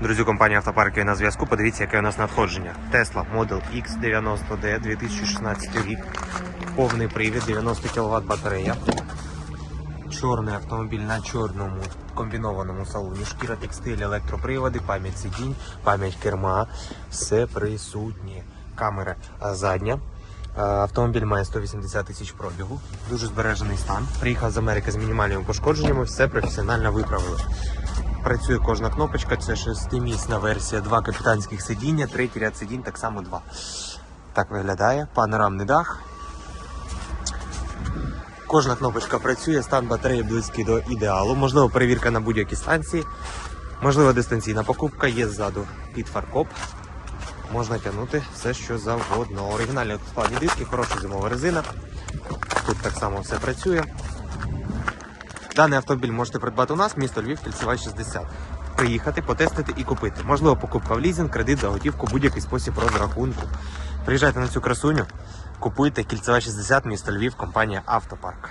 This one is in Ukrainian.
Друзі, компанія Автопарк є на зв'язку. Подивіться, яке у нас надходження. Tesla Model X90D 2016 рік. Повний привід, 90 кВт батарея. Чорний автомобіль на чорному комбінованому салоні. Шкіра, текстиль, електроприводи, пам'ять сидінь, пам'ять керма. Все присутнє. Камера задня. Автомобіль має 180 тисяч пробігу. Дуже збережений стан. Приїхав з Америки з мінімальними пошкодженнями, все професіонально виправили. Працює кожна кнопочка, це шестимісна версія, два капітанських сидіння, третій ряд сидінь, так само два. Так виглядає. Панорамний дах. Кожна кнопочка працює, стан батареї близький до ідеалу. Можливо, перевірка на будь-якій станції. Можливо, дистанційна покупка, є ззаду під фаркоп. Можна тягнути все, що завгодно. Оригінальні складні диски, хороша зимова резина. Тут так само все працює. Даний автомобіль можете придбати у нас, місто Львів, кільцева 60. Приїхати, потестити і купити. Можливо, покупка в лізинг, кредит заготівку, будь-який спосіб розрахунку. Приїжджайте на цю красуню, купуйте кільцева 60, місто Львів, компанія Автопарк.